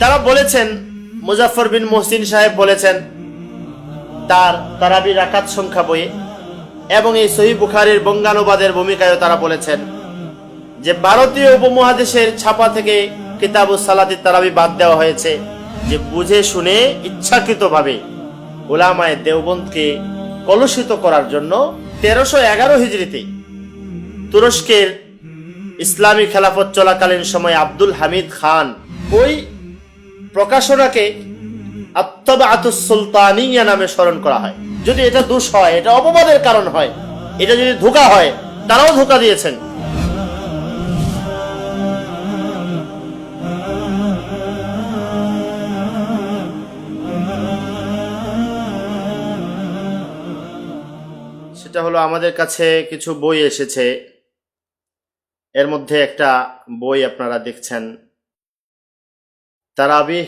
তারা বলেছেন মুজাফর বিন মহসিন সাহেব বলেছেন, তার তারাবি রাকাত সংখ্যা বইয়ে এবং এই সহি বুখারির বঙ্গানুবাদের ভূমিকায়ও তারা বলেছেন যে ভারতীয় উপমহাদেশের ছাপা থেকে কিতাবু সালাতি তারাবি বাদ দেওয়া হয়েছে যে বুঝে শুনে ইচ্ছাকৃতভাবে ওলামায় দেওবন্দকে কলুষিত করার জন্য তেরোশো এগারো হিজড়িতে তুরস্কের ইসলামী খেলাফত চলাকালীন সময় আব্দুল হামিদ খান ওই প্রকাশনাকে আত্মবাতুস সুলতানিয়া নামে স্মরণ করা হয়। যদি এটা দোষ হয়, এটা অপবাদের কারণ হয়, এটা যদি ধোকা হয়, তারাও ধোকা দিয়েছেন। সেটা হলো আমাদের কাছে কিছু বই এসেছে। এর মধ্যে একটা বই আপনারা দেখছেন। তারাবিহ,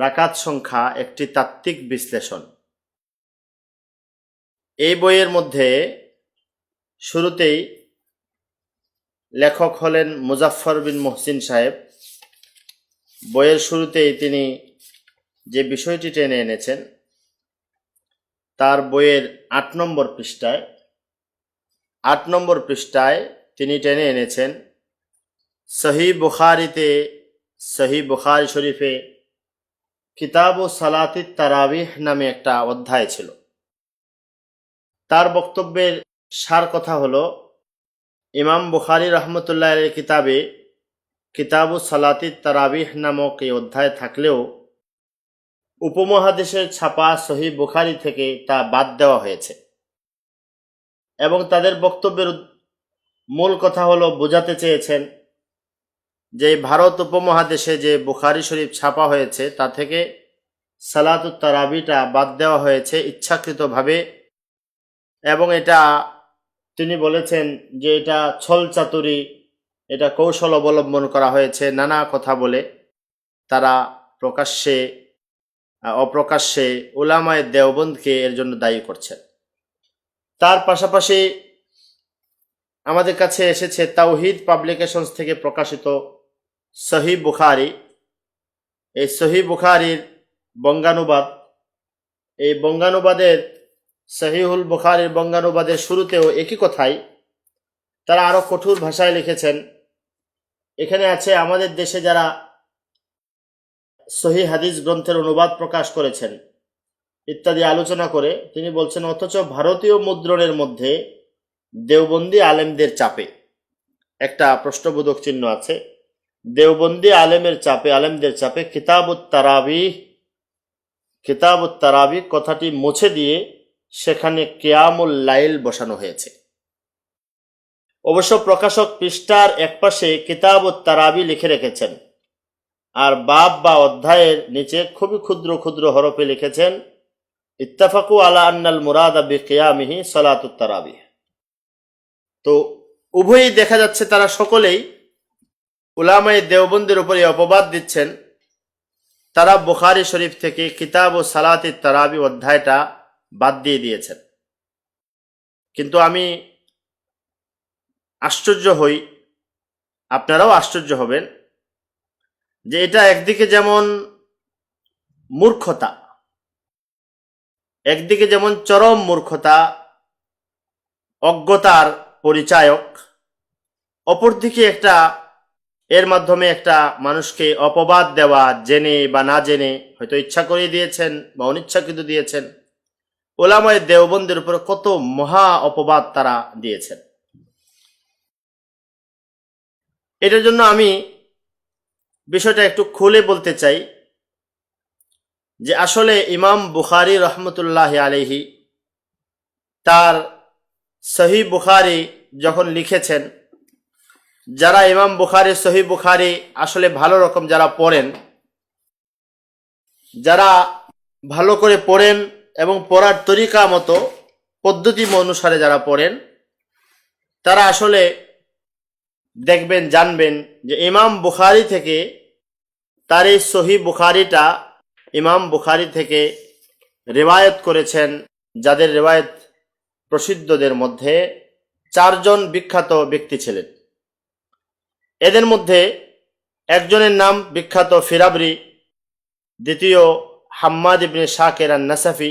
রাকাত সংখ্যা একটি তাত্ত্বিক বিশ্লেষণ। এই বইয়ের মধ্যে শুরুতেই লেখক হলেন মুজাফফর বিন মহসিন সাহেব। বইয়ের শুরুতেই তিনি যে বিষয়টি টেনে এনেছেন তার বইয়ের আট নম্বর পৃষ্ঠায়, আট নম্বর পৃষ্ঠায় তিনি টেনে এনেছেন, সহি বুখারিতে, সহি বুখারি শরীফে কিতাব ও সালাতি তারাবিহ নামে একটা অধ্যায় ছিল। তার বক্তব্যের সার কথা হলো, ইমাম বুখারি রহমতুল্লাহ কিতাবে কিতাব ও সালাতি তারাবিহ নামক এই অধ্যায় থাকলেও উপমহাদেশের ছাপা সহি বুখারি থেকে তা বাদ দেওয়া হয়েছে। এবং তাদের বক্তব্যের মূল কথা হলো, বোঝাতে চেয়েছেন যে ভারত উপমহাদেশে যে বুখারি শরীফ ছাপা হয়েছে, তা থেকে সালাতুত তারাবিটা বাদ দেওয়া হয়েছে ইচ্ছাকৃতভাবে। এবং এটা তিনি বলেছেন যে এটা ছল চাতুরি, এটা কৌশল অবলম্বন করা হয়েছে, নানা কথা বলে তারা প্রকাশ্যে অপ্রকাশ্যে উলামায় দেওবন্দকে এর জন্য দায়ী করছেন। তার পাশাপাশি আমাদের কাছে এসেছে তাওহিদ পাবলিকেশনস থেকে প্রকাশিত সহি বুখারি। এই সহি বুখারির বঙ্গানুবাদ, এই বঙ্গানুবাদের, সহিহুল বুখারির বঙ্গানুবাদের শুরুতেও একই কথাই তারা আরও কঠোর ভাষায় লিখেছেন। এখানে আছে, আমাদের দেশে যারা সহি হাদিস গ্রন্থের অনুবাদ প্রকাশ করেছেন। ইত্যাদি আলোচনা করে তিনি বলছেন, অথচ ভারতীয় মুদ্রণের মধ্যে দেওবন্দি আলেমদের চাপে। একটা প্রশ্নবোধক চিহ্ন আছে। দেওবন্দি আলেমের চাপে, আলেমদের চাপে কিতাবুত তারাবি কিতাবুত তারাবি কথাটি মুছে দিয়ে সেখানে কেয়ামুল লাইল বসানো হয়েছে। অবশ্য প্রকাশক পৃষ্ঠার একপাশে কিতাবুত তারাবি লিখে রেখেছেন। আর বাপ বা অধ্যায়ের নিচে খুবই ক্ষুদ্র ক্ষুদ্র হরফে লিখেছেন, ইত্তাফাকু আলা আন্নাল মুরাদ আবি কেয়ামিহি সালাতুত তারাবি তো উভয়ই দেখা যাচ্ছে তারা সকলেই উলামায়ে দেওবন্দের উপরে অপবাদ দিচ্ছেন। তারা বুখারি শরীফ থেকে কিতাব ও সালাতি তারাবি অধ্যায়টা বাদ দিয়ে দিয়েছেন। কিন্তু আমি আশ্চর্য হই, আপনারাও আশ্চর্য হবেন। যে এটা একদিকে যেমন মূর্খতা, একদিকে যেমন চরম মূর্খতা, অজ্ঞতার পরিচায়ক, অপরদিকে একটা, এর মাধ্যমে একটা মানুষকে অপবাদ দেওয়া, জেনে বা না জেনে হয়তো ইচ্ছা করে দিয়েছেন বা অনিচ্ছাকৃত দিয়েছেন। ওলামায় দেওবন্দের উপর কত মহা অপবাদ তারা দিয়েছেন। এটার জন্য আমি বিষয়টা একটু খুলে বলতে চাই যে আসলে ইমাম বুখারি রহমতুল্লাহ আলহি তার সহি বুখারি যখন লিখেছেন, যারা ইমাম বুখারি, সহি বুখারি আসলে ভালো রকম যারা পড়েন, যারা ভালো করে পড়েন এবং পড়ার তরিকা মতো, পদ্ধতি অনুসারে যারা পড়েন, তারা আসলে দেখবেন, জানবেন যে ইমাম বুখারি থেকে, তার এই সহি বুখারিটা ইমাম বুখারি থেকে রেওয়ায়ত করেছেন, যাদের রেওয়ায়ত প্রসিদ্ধদের মধ্যে চারজন বিখ্যাত ব্যক্তি ছিলেন। এদের মধ্যে একজনের নাম বিখ্যাত ফিরাবরি, দ্বিতীয় হাম্মাদ ইবনে শাকের আন নাসাফি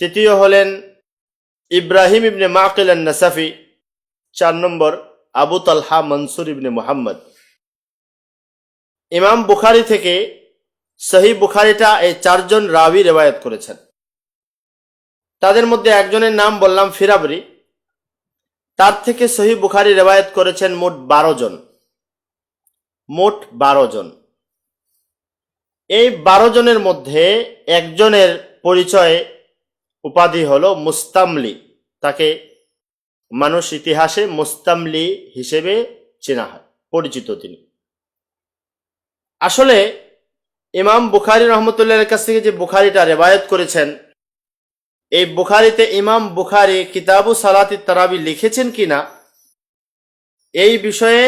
তৃতীয় হলেন ইব্রাহিম ইবনে মাকিল নাসাফি চার নম্বর আবু তালহা মনসুর ইবনে মোহাম্মদ। ইমাম বুখারি থেকে সহি বুখারিটা এই চারজন রাবি রেবায়ত করেছেন। তাদের মধ্যে একজনের নাম বললাম ফিরাবরি। তার থেকে সহি বুখারি রেবায়ত করেছেন মোট বারো জন। মোট বারো জন। এই বারো জনের মধ্যে একজনের পরিচয় উপাধি হলো মুস্তামলি। তাকে মানুষ ইতিহাসে মুস্তামলি হিসেবে চেনা হয়, পরিচিত তিনি। আসলে ইমাম বুখারি রহমতুল্লাহ কাছ থেকে যে বুখারিটা রেবায়ত করেছেন, এই বুখারিতে ইমাম বুখারি কিতাবু সালাতি তারাবি লিখেছেন কিনা এই বিষয়ে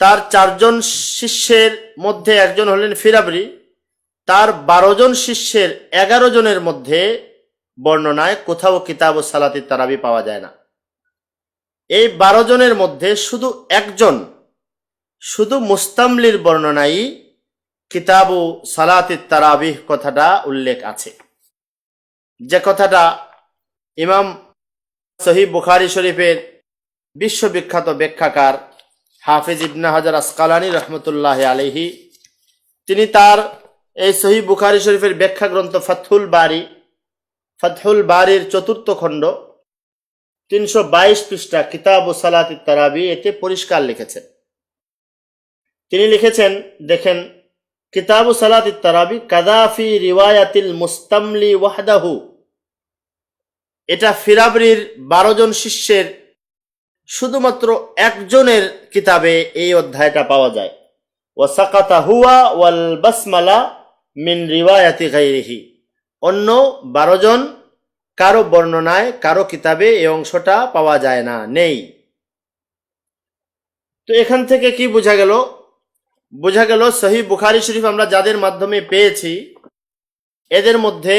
তার চারজন শিষ্যের মধ্যে একজন হলেন ফিরাবরি, তার বারো জন শিষ্যের এগারো জনের মধ্যে বর্ণনায় কোথাও কিতাব ও সালাতি তারাবি পাওয়া যায় না। এই বারো জনের মধ্যে শুধু একজন, শুধু মুস্তামলির বর্ণনায় কিতাবু সালাতি তারাবিহ কথাটা উল্লেখ আছে। যে কথাটা ইমাম সহি বুখারি শরীফের বিশ্ববিখ্যাত ব্যাখ্যাকার হাফিজ ইবনা হাজার আসকালানি রহমতুল্লাহ আলহি তিনি তার এই সহি বুখারি শরীফের ব্যাখ্যা গ্রন্থ ফাথুল বাড়ি ফাথুল বাড়ির চতুর্থ খণ্ড তিনশো বাইশ পৃষ্ঠা কিতাব ও সালাতি তারাবি এতে পরিষ্কার লিখেছেন তিনি লিখেছেন, দেখেন, কিতাব ও সালাতি তারাবি কাদাফি রিওয়ায়াতিল মুস্তামলি ওয়াহদাহু। এটা ফিরাবরির বারো জন শিষ্যের শুধুমাত্র একজনের কিতাবে এই অধ্যায়টা পাওয়া যায়। ওয়াসাকাতা হুয়া ওয়াল বাসমালা মিন রিওয়ায়াতি গাইরিহি অন্য বারো জন কারও বর্ণনায়, কারও কিতাবে এই অংশটা পাওয়া যায় না, নেই। তো এখান থেকে কি বোঝা গেল? বোঝা গেল সহি বুখারি শরীফ আমরা যাদের মাধ্যমে পেয়েছি, এদের মধ্যে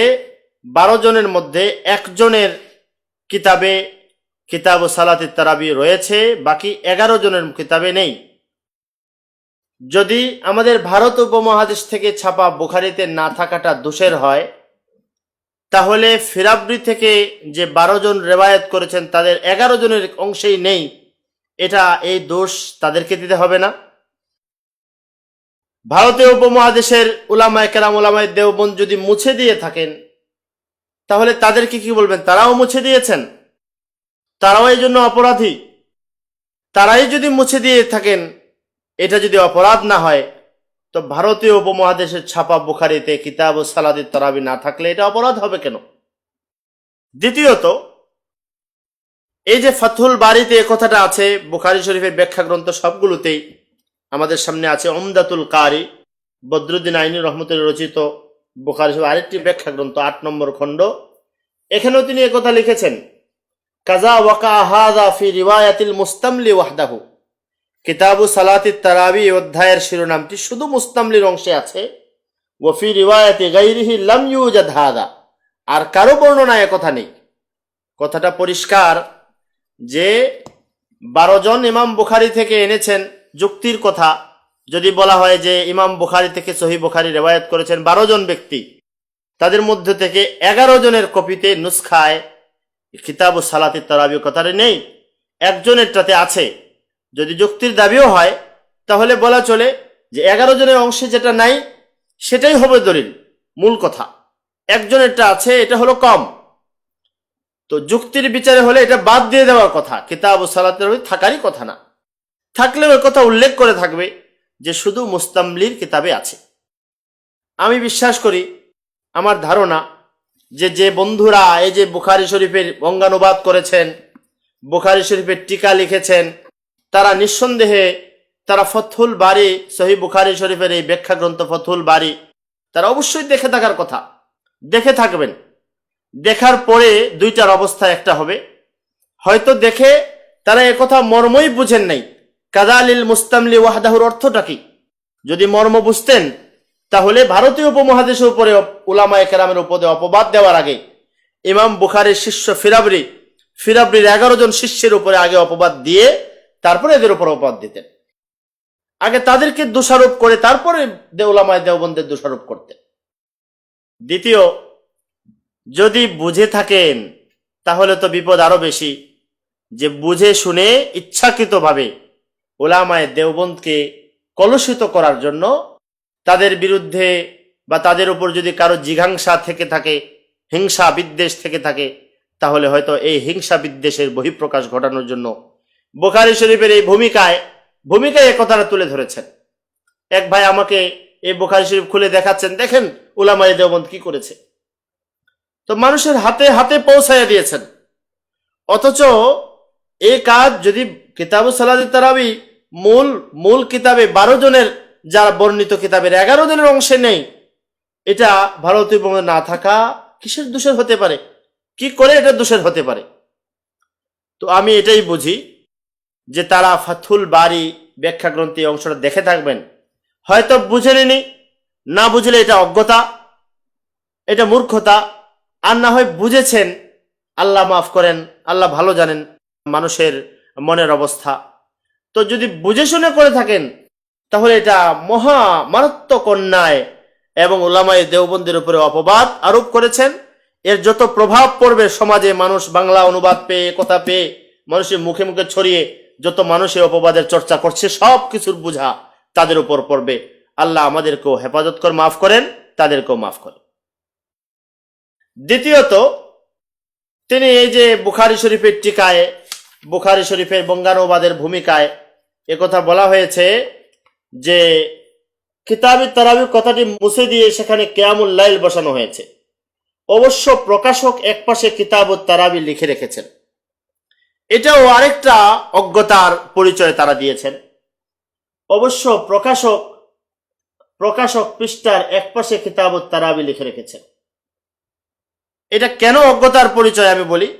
বারো জনের মধ্যে একজনের কিতাবে কিতাব ও সালাতি তারাবি রয়েছে, বাকি এগারো জনের কিতাবে নেই। যদি আমাদের ভারত উপমহাদেশ থেকে ছাপা বুখারিতে না থাকাটা দোষের হয় তাহলে ফিরাবরি থেকে যে বারো জন রেবায়ত করেছেন, তাদের এগারো জনের অংশেই নেই। এটা এই দোষ তাদেরকে দিতে হবে না। ভারতীয় উপমহাদেশের উলামায় কেরাম, উলামায় দেওবন যদি মুছে দিয়ে থাকেন, তাহলে তাদেরকে কি বলবেন? তারাও মুছে দিয়েছেন? তারাও এই জন্য অপরাধী? তারাই যদি মুছে দিয়ে থাকেন, এটা যদি অপরাধ না হয় তো ভারতীয় উপমহাদেশের ছাপা বুখারিতে কিতাব ও সালাদির তারাবি না থাকলে এটা অপরাধ হবে কেন? দ্বিতীয়ত, এই যে ফাথুল বাড়িতে কথাটা আছে, বুখারি শরীফের ব্যাখ্যা গ্রন্থ সবগুলোতেই আমাদের সামনে আছে অমদাতুল কারি, বদরুদ্দিন আইনি রহমতের রচিত বুখারি শরীফ আরেকটি ব্যাখ্যা গ্রন্থ আট নম্বর খণ্ড। এখানেও তিনি একথা লিখেছেন, কাজা ওয়াকা হাদা ফি রিওয়ায়াতিল মুস্তামলি ওয়াহদাহু। কিতাবু সালাতি তারাবি অধ্যায়ের শিরোনামটি শুধু মুস্তামলির অংশে আছে। ওফি রিওয়ায়াতি গাইরিহি লাম ইউজাদ হাদা। আর কারও বর্ণনায় কথা নেই। কথাটা পরিষ্কার যে বারো জন ইমাম বুখারি থেকে এনেছেন যুক্তির কথা। যদি বলা হয় যে ইমাম বুখারি থেকে সহি বুখারি রেওয়ায়ত করেছেন বারো জন ব্যক্তি, তাদের মধ্যে থেকে এগারো জনের কপিতে নুসখায় কিতাব ও সালাতি তারাবি কথাটা নেই। একজনেরটাতে আছে। যদি যুক্তির দাবিও হয়, তাহলে বলা চলে যে এগারো জনের অংশে যেটা নাই, সেটাই হবে দলিল, মূল কথা। একজনেরটা আছে, এটা হলো কম। তো যুক্তির বিচারে হলে এটা বাদ দিয়ে দেওয়ার কথা, কিতাব ও সালাতের থাকারই কথা না। থাকলেও কথা উল্লেখ করে থাকবে যে শুধু মুস্তামলির কিতাবে আছে। আমি বিশ্বাস করি, আমার ধারণা যে যে বন্ধুরা এই যে বুখারি শরীফের বঙ্গানুবাদ করেছেন, বুখারি শরীফের টিকা লিখেছেন তারা নিঃসন্দেহে তারা ফথুল বাড়ি সহি বুখারি শরীফের এই ব্যাখ্যা গ্রন্থ ফথুল বাড়ি তারা অবশ্যই দেখে থাকার কথা। দেখে থাকবেন। দেখার পরে দুইটার অবস্থা একটা হবে। হয়তো দেখে তারা একথা মর্মই বুঝেন নাই। কাদালিল মুস্তামলি ওয়াহদাহুর অর্থটা কি? যদি মর্ম বুঝতেন, তাহলে ভারতীয় উপমহাদেশের উপরে উলামায়ে কেরামের উপরে অপবাদ দেওয়ার আগে, ইমাম বুখারের শিষ্য ফিরাবরি, ফিরাবরির এগারো জন শিষ্যের উপরে আগে অপবাদ দিয়ে তারপরে এদের উপর অপবাদ দিতেন। আগে তাদেরকে দোষারোপ করে তারপরে দেউলামায়, দেওবন্দের দোষারোপ করতেন। দ্বিতীয়, যদি বুঝে থাকেন, তাহলে তো বিপদ আরও বেশি। যে বুঝে শুনে ইচ্ছাকৃতভাবে ওলামায়, দেওবন্দকে কলুষিত করার জন্য তাদের বিরুদ্ধে বা তাদের উপর যদি কারও জিঘাংসা থেকে থাকে, হিংসা বিদ্বেষ থেকে থাকে, তাহলে হয়তো এই হিংসা বিদ্বেষের বহিঃপ্রকাশ ঘটানোর জন্য বোখারি শরীফের এই ভূমিকায় ভূমিকায় এ কথাটা তুলে ধরেছেন। এক ভাই আমাকে এই বোখারি শরীফ খুলে দেখাচ্ছেন, দেখেন উলামায়ে দেওবন্দ কি করেছে। তো মানুষের হাতে হাতে পৌঁছাইয়া দিয়েছেন। অথচ এই কাজ যদি কিতাবু সালাদি তারাবি মূল মূল কিতাবে বারো জনের, যারা বর্ণিত কিতাবের এগারো জনের অংশে নেই, এটা ভারতীয় না থাকা কিসের দোষের হতে পারে? কি করে এটা দোষের হতে পারে? তো আমি এটাই বুঝি যে তারা ফাথুল বাড়ি ব্যাখ্যা গ্রন্থে অংশটা দেখে থাকবেন। হয়তো বুঝে নেনি না বুঝলে এটা অজ্ঞতা, এটা মূর্খতা, আর না হয় বুঝেছেন, আল্লাহ মাফ করেন, আল্লাহ ভালো জানেন মানুষের মনের অবস্থা। তো যদি বুঝে শুনে করে থাকেন, তাহলে এটা মহা মারাত্মক অন্যায় এবং ওলামাই দেওবন্দের উপরে অপবাদ আরোপ করেছেন। এর যত প্রভাব পড়বে সমাজে, মানুষ বাংলা অনুবাদ পেয়ে, কথা পেয়ে, মানুষের মুখে মুখে ছড়িয়ে যত মানুষ এই অপবাদের চর্চা করছে সব কিছুর বোঝা তাদের উপর পড়বে। আল্লাহ আমাদেরকেও হেফাজত করে, মাফ করেন, তাদেরকেও মাফ করেন। দ্বিতীয়ত, তিনি এই যে বুখারি শরীফের টিকায়, বুখারি শরীফের বঙ্গানুবাদের ভূমিকায় একথা বলা হয়েছে যে, কিতাবি তারাবি কথাটি মুছে দিয়ে সেখানে কেয়ামুল লাইল বসানো হয়েছে। অবশ্য প্রকাশক একপাশে কিতাব ও তারাবি লিখে রেখেছেন। এটাও আরেকটা অজ্ঞতার পরিচয় তারা দিয়েছেন। অবশ্য প্রকাশক প্রকাশক পৃষ্ঠার একপাশে কিতাব তারাবি লিখে রেখেছেন। এটা কেন অজ্ঞতার পরিচয় আমি বলি?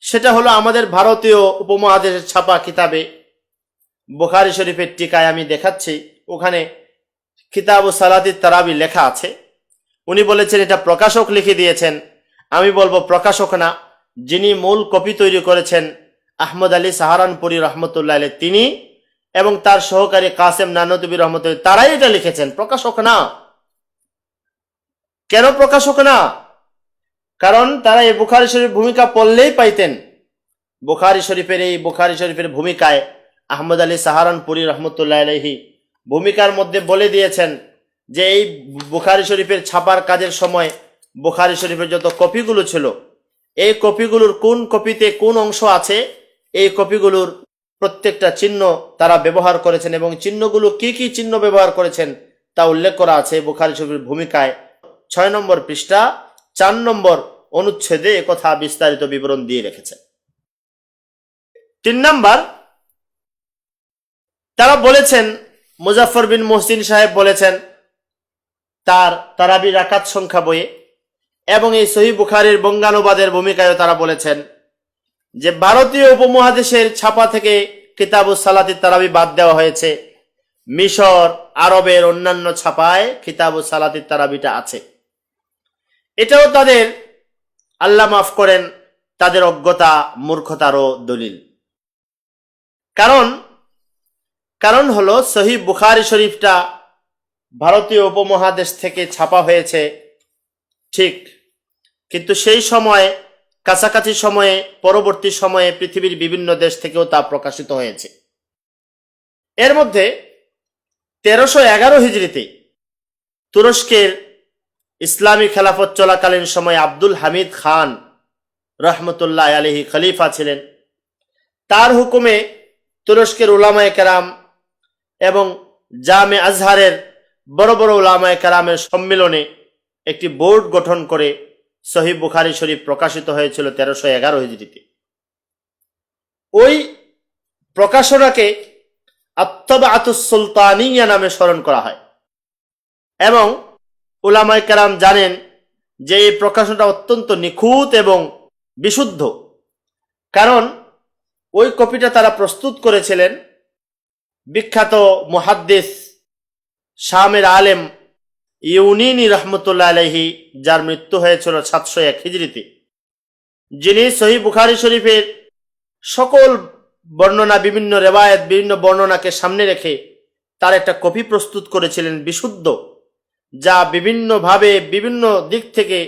সেটা হলো আমাদের ভারতীয় উপমহাদেশের ছাপা কিতাবে বোখারি শরীফের টিকায় আমি দেখাচ্ছি। ওখানে কিতাব সালাদি তারাবি লেখা আছে। উনি বলেছেন, এটা প্রকাশক লিখে দিয়েছেন। আমি বলব প্রকাশক না যিনি মূল কপি তৈরি করেছেন আহমদ আলী সাহারানপুরি রহমতুল্লাহ আলী তিনি এবং তার সহকারী কাসেম নানতবী রহমতুল্লাহ তারাই এটা লিখেছেন। প্রকাশক না। কেন প্রকাশক না? কারণ তারা এই বুখারি শরীফ ভূমিকা পড়লেই পাইতেন। বুখারি শরীফের এই বুখারি শরীফের ভূমিকায় আহমদ আলী সাহারানপুরি রহমতুল্লাহ আলহি ভূমিকার মধ্যে বলে দিয়েছেন যে এই বুখারি শরীফের ছাপার কাজের সময় বুখারি শরীফের যত কপিগুলো ছিল এই কপিগুলোর কোন কপিতে কোন অংশ আছে? এই কপিগুলোর প্রত্যেকটা চিহ্ন তারা ব্যবহার করেছেন এবং চিহ্নগুলো কি কি চিহ্ন ব্যবহার করেছেন তা উল্লেখ করা আছে বুখারি শরীফের ভূমিকায়। ছয় নম্বর পৃষ্ঠা, চার নম্বর অনুচ্ছেদে কথা বিস্তারিত বিবরণ দিয়ে রেখেছেন তিন নম্বর, তারা বলেছেন মুজাফর বিন মোহসিন সাহেব বলেছেন, তার তারাবি রাকাত সংখ্যা বইয়ে এবং এই সহি বুখারির বঙ্গানুবাদের ভূমিকায় তারা বলেছেন যে ভারতীয় উপমহাদেশের ছাপা থেকে কিতাবুস সালাতি তারাবি বাদ দেওয়া হয়েছে। মিশর, আরবের অন্যান্য ছাপায় কিতাবুস সালাতি তারাবিটা আছে। এটাও তাদের আল্লাহ মাফ করেন, তাদের অজ্ঞতা, মূর্খতারও দলিল। কারণ কারণ হলো সহি বুখারি শরীফটা ভারতীয় উপমহাদেশ থেকে ছাপা হয়েছে, ঠিক কিন্তু সেই সময়ে, কাছাকাছি সময়ে, পরবর্তী সময়ে পৃথিবীর বিভিন্ন দেশ থেকেও তা প্রকাশিত হয়েছে। এর মধ্যে তেরোশো এগারো হিজড়িতে তুরস্কের ইসলামী খেলাফত চলাকালীন সময় আব্দুল হামিদ খান রহমতুল্লাহ আলহি খলিফা ছিলেন। তার হুকুমে তুরস্কের উলামায় কেরাম এবং জামে আজহারের বড় বড় উলামায় কেরামের সম্মিলনে একটি বোর্ড গঠন করে সহি বুখারি শরীফ প্রকাশিত হয়েছিল তেরোশো এগারো হিজড়িতে। ওই প্রকাশনাকে আত্মবা আতুস সুলতানিয়া নামে স্মরণ করা হয়। এবং উলামায় কেরাম জানেন যে এই প্রকাশনটা অত্যন্ত নিখুঁত এবং বিশুদ্ধ। কারণ ওই কপিটা তারা প্রস্তুত করেছিলেন বিখ্যাত মুহাদ্দিস শামের আলেম ইউনিনি রহমতুল্লা আলহি যার মৃত্যু হয়েছিল সাতশো এক হিজড়িতে। যিনি সহি বুখারি শরীফের সকল বর্ণনা, বিভিন্ন রেবায়েত বিভিন্ন বর্ণনাকে সামনে রেখে তার একটা কপি প্রস্তুত করেছিলেন বিশুদ্ধ, যা বিভিন্নভাবে বিভিন্ন দিক থেকে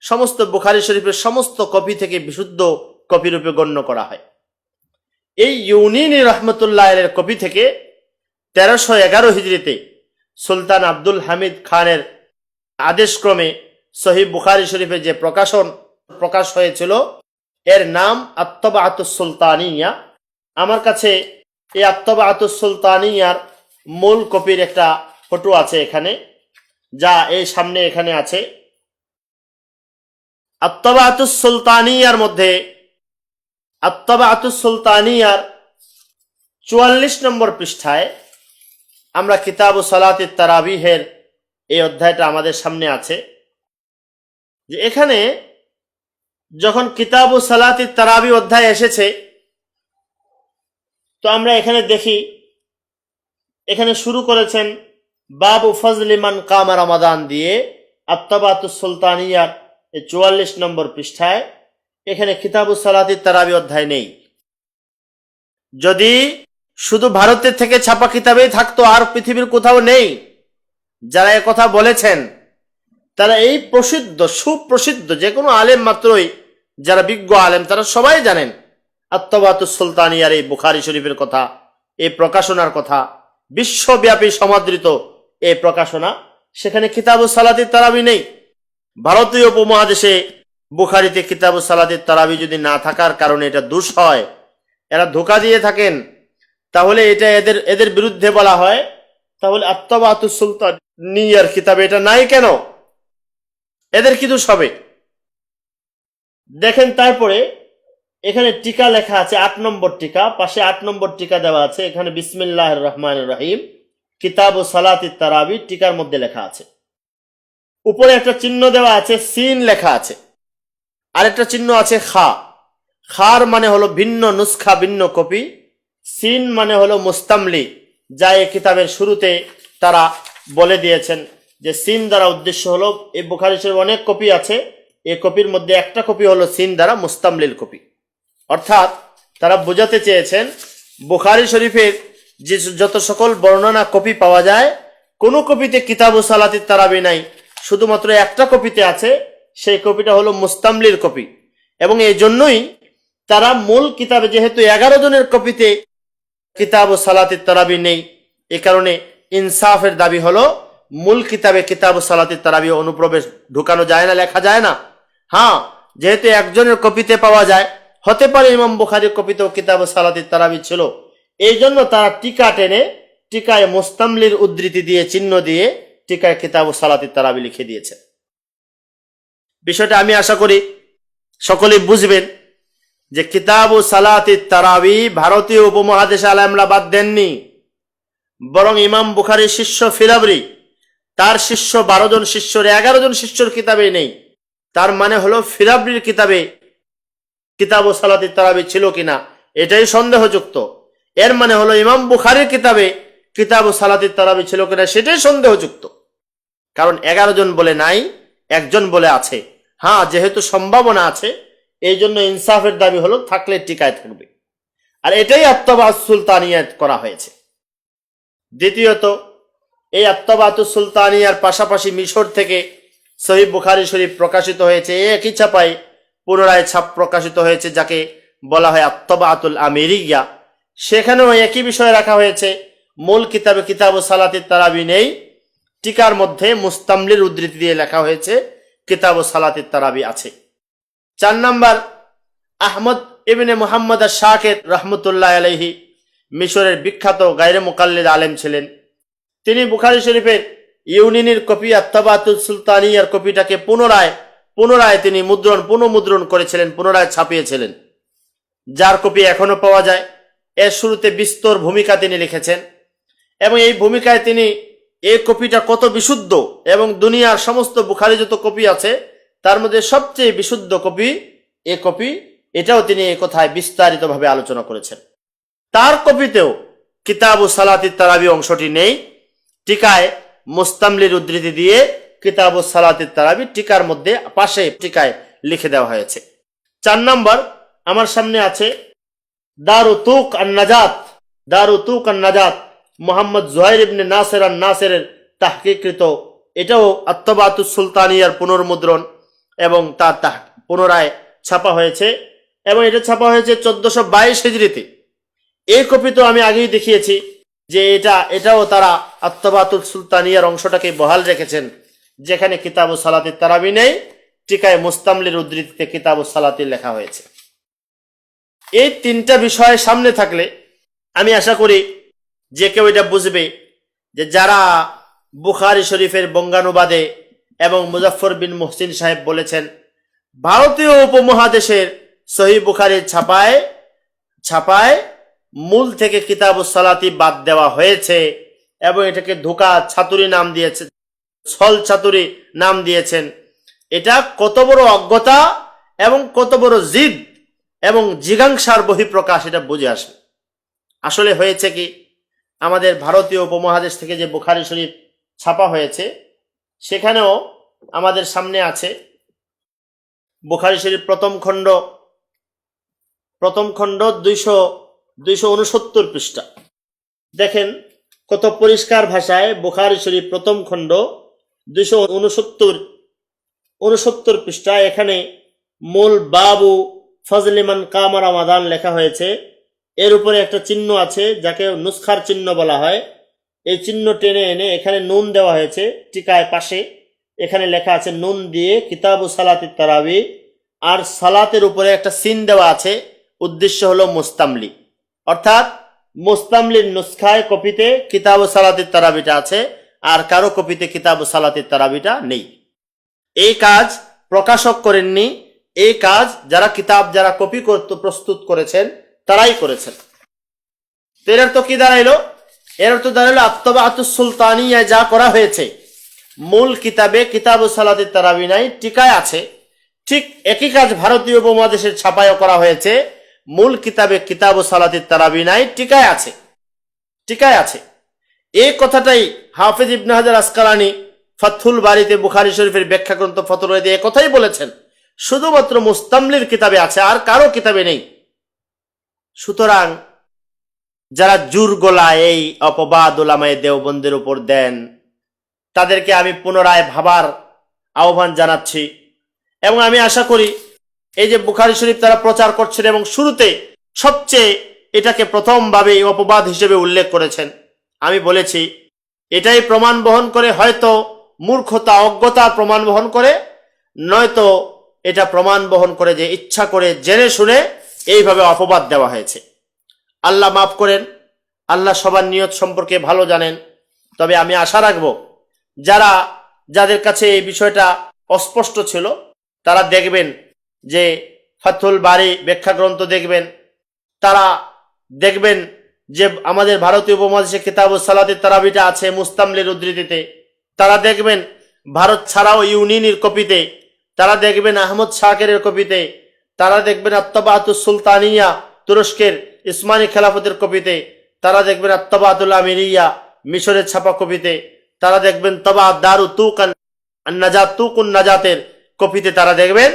সমস্ত বুখারি শরীফের সমস্ত কপি থেকে বিশুদ্ধ কপি রূপে গণ্য করা হয়। এই ইউনিনি রহমতুল্লাহ এর কপি থেকে তেরোশো এগারো হিজড়িতে সুলতান আব্দুল হামিদ খানের আদেশক্রমে সহি বুখারি শরীফে যে প্রকাশন প্রকাশ হয়েছিল, এর নাম আত্তবা আতুস সুলতানিয়া। আমার কাছে এই আত্তবা আতুস সুলতানিয়ার মূল কপির একটা ফটো আছে এখানে, যা এই সামনে এখানে আছে। আত্তবা আতুস সুলতানিয়ার মধ্যে আত্তবা আতুস সুলতানিয়ার চুয়াল্লিশ নম্বর পৃষ্ঠায় আমরা কিতাব ও সালাত তারাবিহের এই অধ্যায়টা আমাদের সামনে আছে, যে এখানে যখন কিতাব ও সালাতি তারাবি অধ্যায় এসেছে, তো আমরা এখানে দেখি, এখানে শুরু করেছেন, বাবু ফজলিমান কামা রমাদান দিয়ে আত্মাবাতুস সুলতানিয়ার চুয়াল্লিশ নম্বর পৃষ্ঠায় এখানে কিতাবু সালাতি তারাবি অধ্যায় নেই। যদি শুধু ভারতের থেকে ছাপা কিতাবেই থাকতো, আর পৃথিবীর কোথাও নেই। যারা কথা বলেছেন, তারা এই প্রসিদ্ধ, সুপ্রসিদ্ধ, যে কোনো আলেম মাত্রই, যারা বিজ্ঞ আলেম, তারা সবাই জানেন আত্মবাতুস সুলতানিয়ার এই বুখারি শরীফের কথা, এই প্রকাশনার কথা, বিশ্বব্যাপী সমাদৃত এই প্রকাশনা। সেখানে কিতাবু সালাতির তারাবি নেই। ভারতীয় উপমহাদেশে বুখারিতে কিতাবু সালাতির তারাবি যদি না থাকার কারণে এটা দোষ হয়, এরা ধোকা দিয়ে থাকেন তাহলে এটা এদের এদের বিরুদ্ধে বলা হয়। তাহলে আত্মবাতুস সুলতান নিয়ার কিতাবে এটা নাই কেন? এদের কি দোষ হবে? দেখেন তারপরে এখানে টিকা লেখা আছে, আট নম্বর টিকা, পাশে আট নম্বর টিকা দেওয়া আছে, এখানে বিসমিল্লাহ রহমান রহিম, কিতাব ও সালাত তারাবি টিকার মধ্যে লেখা আছে। উপরে একটা চিহ্ন দেওয়া আছে, সিন লেখা আছে। আরেকটা চিহ্ন আছে খা। খার মানে হলো ভিন্ন, নুসখা ভিন্ন কপি। সিন মানে হলো মুস্তামলি, যা এই কিতাবের শুরুতে তারা বলে দিয়েছেন যে সিন দ্বারা উদ্দেশ্য হলো এই বুখারি শরীফ অনেক কপি আছে এই কপির মধ্যে একটা কপি হলো সিন দ্বারা মুস্তামলিল কপি। অর্থাৎ তারা বোঝাতে চেয়েছেন, বুখারি শরীফের যে যত সকল বর্ণনা কপি পাওয়া যায়, কোনো কপিতে কিতাব ও সালাতির তারাবি নাই, শুধুমাত্র একটা কপিতে আছে, সেই কপিটা হলো মুস্তামলির কপি। এবং এই জন্যই তারা মূল কিতাবে যেহেতু এগারো জনের কপিতে কিতাব ও সালাতির তারাবি নেই। এ কারণে ইনসাফের দাবি হলো, মূল কিতাবে কিতাব ও সালাতির তারাবি অনুপ্রবেশ ঢুকানো যায় না, লেখা যায় না। হ্যাঁ যেহেতু একজনের কপিতে পাওয়া যায়, হতে পারে ইমাম বুখারির কপিতেও কিতাব ও সালাতির তারাবি ছিল। এই জন্য তারা টিকা টেনে, টিকায় মোস্তামলির উদ্ধৃতি দিয়ে, চিহ্ন দিয়ে টিকায় কিতাব ও সালাতির তারাবি লিখে দিয়েছে। বিষয়টা আমি আশা করি সকলেই বুঝবেন। যে কিতাব ও সালাতি তারাবি ভারতীয় উপমহাদেশে আলামরা বাদ দেননি। বরং ইমাম বুখারির শিষ্য ফিরাবরি তার শিষ্য বারো জন শিষ্যর, এগারো জন শিষ্যর কিতাবে নেই। তার মানে হলো ফিরাবরির কিতাবে কিতাব ও সালাতি তারাবি ছিল কিনা, এটাই সন্দেহযুক্ত। এর মানে হলো ইমাম বুখারির কিতাবে কিতাব ও সালাতি তারাবি ছিল কিনা, সেটাই সন্দেহযুক্ত। কারণ এগারো জন বলে নাই, একজন বলে আছে। হ্যাঁ যেহেতু সম্ভাবনা আছে এই জন্য ইনসাফের দাবি হলো, থাকলে টিকায় থাকবে। আর এটাই আত্মবাদ সুলতানিয়াত করা হয়েছে। দ্বিতীয়ত, এই আত্মবাদ সুলতানিয়ার পাশাপাশি মিশর থেকে সহিব বুখারি শরীফ প্রকাশিত হয়েছে। একই ছাপায় পুনরায় ছাপ প্রকাশিত হয়েছে, যাকে বলা হয় আত্মবাতুল আমেরিয়া। সেখানেও একই বিষয় রাখা হয়েছে, মূল কিতাবে কিতাব সালাতির তারাবি নেই, টিকার মধ্যে মুস্তামলির উদ্ধৃতি দিয়ে লেখা হয়েছে, কিতাব সালাতির তারাবি আছে। চার নম্বর, আহমদ ইবনে মোহাম্মদ শাকের রহমতুল্লাহ আলহি মিশরের বিখ্যাত গাইরে মুকাল্লিদ আলেম ছিলেন। তিনি বুখারি শরীফের ইউনিনের কপি আত্মাবাতুল সুলতানিয়ার কপিটাকে পুনরায় পুনরায় তিনি মুদ্রণ, পুনঃমুদ্রণ করেছিলেন, পুনরায় ছাপিয়েছিলেন। যার কপি এখনও পাওয়া যায়, এর শুরুতে বিস্তর ভূমিকা তিনি লিখেছেন এবং এই ভূমিকায় তিনি এই কপিটা কত বিশুদ্ধ এবং দুনিয়ার সমস্ত বুখারি যত কপি আছে তার মধ্যে সবচেয়ে বিশুদ্ধ কপি এ কপি, এটাও তিনি এ কথায় বিস্তারিতভাবে আলোচনা করেছেন। তার কপিতেও কিতাব ও সালাতি তারাবি অংশটি নেই। টিকায় মুস্তামলির উদ্ধৃতি দিয়ে কিতাব ও সালাতি তারাবি টিকার মধ্যে পাশে টিকায় লিখে দেওয়া হয়েছে। চার নম্বর, আমার সামনে আছে দারু তুক আর নাজাত। দারু তুক আর নাজাত, মোহাম্মদ জুহাইর ইবনে নাসের আর নাসেরের তাহকিকৃত। এটাও আত্মবাতুস সুলতানিয়ার পুনর্মুদ্রণ এবং তার তাহ পুনরায় ছাপা হয়েছে এবং এটা ছাপা হয়েছে চোদ্দশো বাইশ হিজড়িতে। এই কপি তো আমি আগেই দেখিয়েছি যে এটা, এটাও তারা আত্মবাতুল সুলতানিয়ার অংশটাকে বহাল রেখেছেন, যেখানে কিতাবু সালাতির তারাবি নেই, টিকায় মুস্তামলির উদ্ধৃতিতে কিতাব ও সালাতির লেখা হয়েছে। এই তিনটা বিষয় সামনে থাকলে আমি আশা করি যে কেউ এটা বুঝবে যে যারা বুখারি শরীফের বঙ্গানুবাদে এবং মুজাফর বিন মুহসিন সাহেব বলেছেন, ভারতীয় উপমহাদেশের সহি বুখারির ছাপায় ছাপায় মূল থেকে কিতাব সালাতি বাদ দেওয়া হয়েছে এবং এটাকে ধোকা ছাতুরি নাম দিয়েছে ছল ছাতুরি নাম দিয়েছেন। এটা কত বড় অজ্ঞতা এবং কত বড় জিদ এবং জিগাংসার বহিঃপ্রকাশ, এটা বুঝে আসে আসলে হয়েছে কি, আমাদের ভারতীয় উপমহাদেশ থেকে যে বুখারি শরীফ ছাপা হয়েছে সেখানেও আমাদের সামনে আছে বুখারি শরীফ প্রথম খণ্ড প্রথম খণ্ড দুইশো দুইশো উনসত্তর পৃষ্ঠা। দেখেন কত পরিষ্কার ভাষায় বুখারি শরীফ প্রথম খণ্ড, দুইশো উনসত্তর উনসত্তর পৃষ্ঠা। এখানে মূল বাবু ফজলিমান কামার আমাদান লেখা হয়েছে। এর উপরে একটা চিহ্ন আছে, যাকে নুসখার চিহ্ন বলা হয়। এই চিহ্ন টেনে এনে এখানে নুন দেওয়া হয়েছে, টিকায় পাশে। এখানে লেখা আছে, নুন দিয়ে কিতাবু সালাতি তারাবি। আর সালাতের উপরে একটা সিন দেওয়া আছে, উদ্দেশ্য হলো মুস্তামলি। অর্থাৎ মুস্তামলির নুসখায় কপিতে কিতাবু সালাতির তারাবিটা আছে, আর কারও কপিতে কিতাবু সালাতির তারাবিটা নেই। এই কাজ প্রকাশক করেননি, এই কাজ যারা কিতাব, যারা কপি করতে, প্রস্তুত করেছেন, তারাই করেছেন। তো অর্থ কি দাঁড়াইলো? এর অর্থ দাঁড়াইলো আত্মবাহাতুস সুলতানিয়ায় যা করা হয়েছে। মূল কিতাবে কিতাব সালাতের তারাবি নাই টিকায় আছে, ঠিক একই কাজ ভারতীয় উপমহাদেশের ছাপায়ও করা হয়েছে, মূল কিতাবে কিতাব সালাতের তারাবি নাই টিকায় আছে। টিকায় আছে। এই কথাটাই হাফিজ ইবনে হাজার আসকালানি ফাথুল বাড়িতে বুখারি শরীফের ব্যাখ্যা গ্রন্থ ফতরয়ে দিয়ে কথাই বলেছেন, শুধুমাত্র মুস্তামলির কিতাবে আছে, আর কারও কিতাবে নেই। সুতরাং যারা জুর গোলা এই অপবাদ ওলামায় দেওবন্দের উপর দেন, তাদেরকে আমি পুনরায় ভাবার আহ্বান জানাচ্ছি। এবং আমি আশা করি এই যে বুখারি শরীফ তারা প্রচার করছেন এবং শুরুতে সবচেয়ে এটাকে প্রথমভাবে অপবাদ হিসেবে উল্লেখ করেছেন। আমি বলেছি, এটাই প্রমাণ বহন করে হয়তো মূর্খতা, অজ্ঞতার প্রমাণ বহন করে, নয়তো এটা প্রমাণ বহন করে যে ইচ্ছা করে জেনে শুনে এইভাবে অপবাদ দেওয়া হয়েছে। আল্লাহ মাফ করেন, আল্লাহ সবার নিয়ত সম্পর্কে ভালো জানেন। তবে আমি আশা রাখব, যারা, যাদের কাছে এই বিষয়টা অস্পষ্ট ছিল, তারা দেখবেন যে ফাথুল বাড়ি ব্যাখ্যা গ্রন্থ দেখবেন। তারা দেখবেন যে আমাদের ভারতীয় উপমহাদেশে কিতাব সালাতের তারাবিটা আছে মুস্তামলির উদ্ধৃতিতে। তারা দেখবেন ভারত ছাড়াও ইউনিয়নের কপিতে, তারা দেখবেন আহমদ শাকেরের কপিতে, তারা দেখবেন আত্মবাহাতুল সুলতানিয়া তুরস্কের ইসমানী খেলাফতের কপিতে তারা দেখবেন আত্মবাহাতুল আমিরিয়া মিশরের ছাপা কপিতে তারা দেখবেন তবা দারু তুকান নাজাত তুকুন নাজাতের কপিতে তারা দেখবেন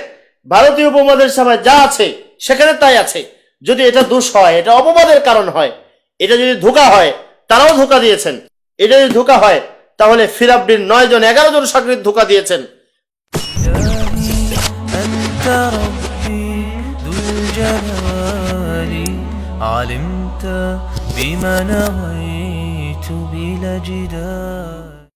ভারতীয় উপমহাদেশ সভায় যা আছে সেখানে তাই আছে যদি এটা দোষ হয় এটা অপবাদের কারণ হয় এটা যদি ধোকা হয় তারাও ধোকা দিয়েছেন এটা যদি ধোকা হয় তাহলে ফিরাব্বির নয় জন এগারো জন সাকরির ধোকা দিয়েছেন إلهي أنت ربي ذو الجلال علمت بما نويت بلا جدال.